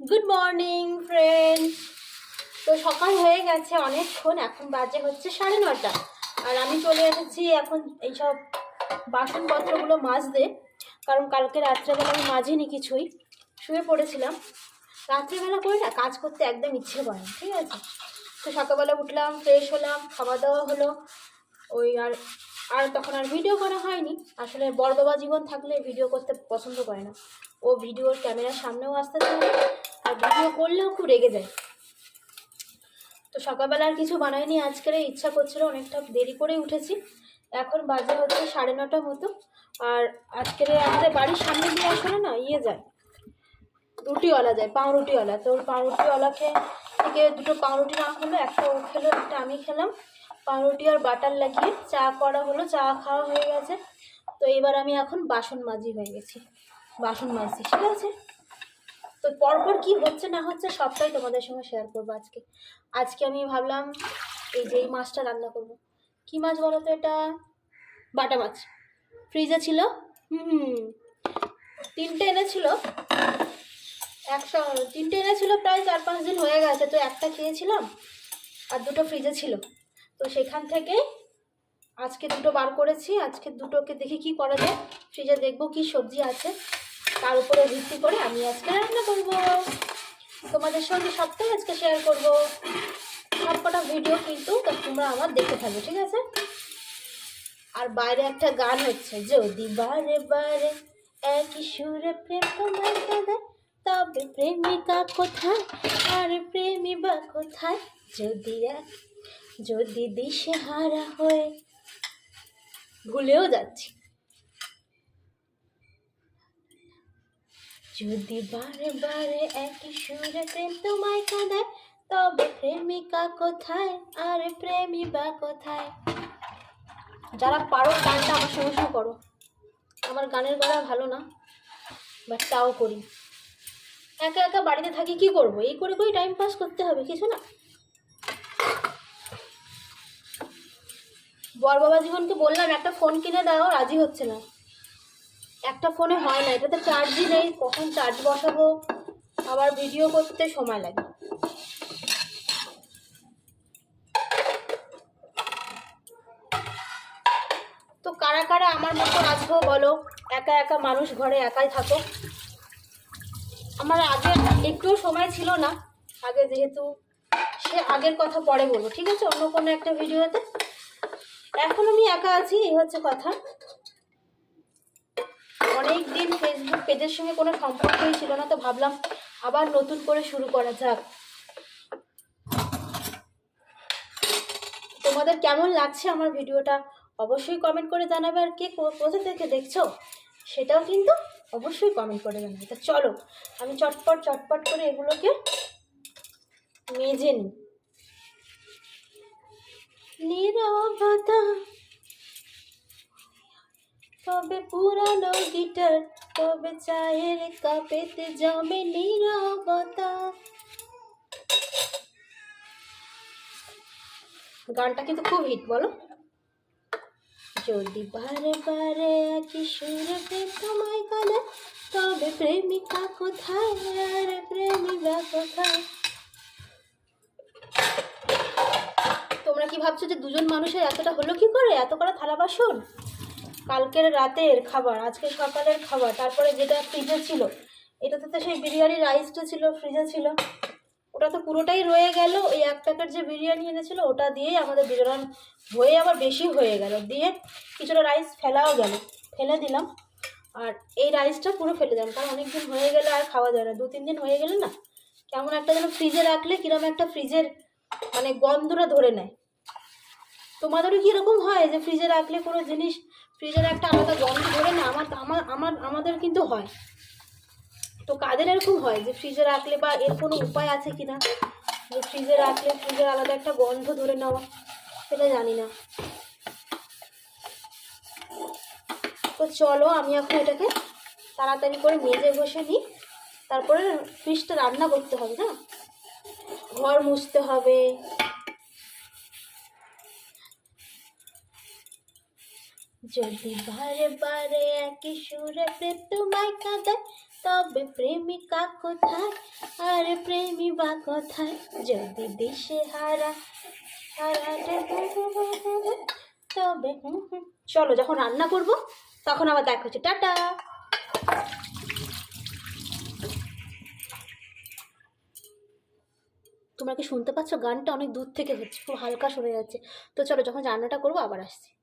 Good morning friend তো সকাল হয়ে গেছে অনেকক্ষণ, এখন বাজে হচ্ছে সাড়ে নটা আর আমি চলে এসেছি এখন এইসব বাসনপত্রগুলো মাজতে, কারণ কালকে রাত্রেবেলা আমি মাজিনি কিছুই, শুয়ে পড়েছিলাম। রাত্রেবেলা করে না, কাজ করতে একদম ইচ্ছে করে না, ঠিক আছে? তো সকালবেলা উঠলাম ফ্রেশ হলাম খাওয়া দাওয়া হলো। ওই আর আর তখন আর ভিডিও করা হয়নি। আসলে বড় বাবা জীবন থাকলে ভিডিও করতে পছন্দ করে না। ও ভিডিওর ক্যামেরার সামনেও আসতে চায় ভিডিও করলেও খুব রেগে যায়। তো সকালবেলা আর কিছু বানাইনি, আজকের ইচ্ছা করছিল অনেকটা দেরি করে উঠেছি। এখন বাজে হচ্ছে সাড়ে নটা মতো, আর আজকের আমাদের বাড়ির সামনে দিয়ে আসলে না ইয়ে যায়, রুটিওয়ালা যায়, পাউরুটিওয়ালা। তো ওর খেয়ে থেকে দুটো পাউরুটি না হলো একটা ও খেলো, একটা আমি খেলাম। পাউরুটি আর বাটার লাগিয়ে চা করা হলো, চা খাওয়া হয়ে গেছে। তো এবার আমি এখন বাসন মাজি হয়ে গেছি, বাসন মাজছি, ঠিক আছে? তো পরপর কি হচ্ছে না হচ্ছে সবটাই তোমাদের সঙ্গে শেয়ার করব আজকে। আজকে আমি ভাবলাম এই যে এই মাছটা রান্না করব। কি মাছ বলো তো এটা? বাটা মাছ। ফ্রিজে ছিল, হুম তিনটে এনেছিল। একশো, তিনটে এনেছিল প্রায় চার পাঁচ দিন হয়ে গেছে, তো একটা খেয়েছিলাম আর দুটো ফ্রিজে ছিল। তো সেখান থেকে আজকে দুটো বার করেছি, আজকে দুটোকে দেখি কি করা যায়। ফ্রিজে দেখব কি সবজি আছে। তার উপরে ভিত্তি করে আমি আজকে রান্না করব। তোমাদের সঙ্গে সবটাই আজকে শেয়ার করব। সবকটা ভিডিও কিন্তু তোমরা আমার দেখতে থাকবে, ঠিক আছে? আর বাইরে একটা গান হচ্ছে, যদি বারে বারে একই সুরে প্রেম তোমায় কাঁদে তবে প্রেমিকা কোথায়? আর প্রেমী বা কোথায়? যদি যদি দিশে হারা হয়ে, ভুলেও যাচ্ছি। যদি বারে বারে একই সুরে প্রেম তোমায় কাঁদায়, তবে প্রেমিকা কোথায় আর প্রেমী বা কোথায়? যারা পারো গানটা আমার সঙ্গে সঙ্গে করো। আমার গানের গলা ভালো না বাট তাও করি। একা একা বাড়িতে থাকি কি করব? এই করে করে টাইম পাস করতে হবে, কিছু না। বর বাবা জীবনকে বললাম, একটা ফোন কিনে দাও, রাজি হচ্ছে না। একটা ফোনে হয় না, এটাতে চার্জই নেই, কখন চার্জ বসাবো, আবার ভিডিও করতে সময় লাগে। তো কারা কারা আমার মতো আছো বলো? একা একা মানুষ ঘরে একাই থাকো। আমার আগে একটুও সময় ছিল না, আগে যেহেতু সে আগের কথা পরে বলব, ঠিক আছে? অন্য কোনো একটা ভিডিওতে এখন আমি একা আছি, এই হচ্ছে কথা। অনেক দিন ফেসবুক পেজের সঙ্গে কোনো সম্পর্কই ছিল না, তো ভাবলাম আবার নতুন করে শুরু করা যাক। তোমাদের কেমন লাগছে আমার ভিডিওটা? অবশ্যই কমেন্ট করে জানাবে আর কে কোথা থেকে দেখছ? সেটাও কিন্তু অবশ্যই কমেন্ট করে জানাবে। তা চলো, আমি চটপট চটপট করে এগুলোকে মেজে নিই। নীরবতা তবে পুরানো গিটার, তবে চায়ের কাপেতে জমে নীরবতা। গানটা কিন্তু খুব হিট, বলো। যদি বারে বারে একই সুরে তোমায় কানে তবে প্রেমিকা কোথায় আর প্রেমিকা কোথায়? তোমরা কি ভাবছ যে দুজন মানুষের এতটা হলো কি করে? এত করা থালা বাসন? কালকের রাতের খাবার আজকে সকালের খাবার, তারপরে যেটা ফ্রিজে ছিল, এটাতে তো সেই বিরিয়ানি রাইসটা ছিল ফ্রিজে ছিল। ওটা তো পুরোটাই রয়ে গেল, ওই এক প্যাকেট যে বিরিয়ানি এনেছিল, ওটা দিয়েই আমাদের বিরিয়ানি হয়ে আবার বেশি হয়ে গেল। দিয়ে কিছুটা রাইস ফেলাও গেল, ফেলে দিলাম। আর এই রাইসটা পুরো ফেলে দিলাম, কারণ অনেক দিন হয়ে গেলে আর খাওয়া যায় না, দু, তিন দিন হয়ে গেলে না, কেমন একটা যেন ফ্রিজে রাখলে কীরকম একটা ফ্রিজের মানে গন্ধটা ধরে নেয়। তোমাদেরও কি এরকম হয় যে ফ্রিজে রাখলে কোনো জিনিস ফ্রিজের একটা আলাদা গন্ধ ধরে না? আমার আমার আমার, আমাদের কিন্তু হয়। তো কাদের এরকম হয় যে ফ্রিজে রাখলে বা এর কোনো উপায় আছে কি না যে ফ্রিজে রাখলে ফ্রিজের আলাদা একটা গন্ধ ধরে নেওয়া, সেটা জানি না। তো চলো আমি এখন এটাকে তাড়াতাড়ি করে মেজে বসে নিই। তারপরে ফিশটা রান্না করতে হবে, না? ঘর মুছতে হবে। যদি বারে বারে একই সুরে প্রেম তোমায় কাঁদে, তবে প্রেমিকা কোথায়? আর প্রেমী বা কোথায়? যদি দেশে হারা হারাতে তবে। চলো, যখন রান্না করব, তখন আবার দেখা হচ্ছে। টাটা! তোমরা কি শুনতে পাচ্ছ? গানটা অনেক দূর থেকে হচ্ছে, খুব হালকা শোনা যাচ্ছে। তো চলো, যখন রান্নাটা করব, আবার আসছি।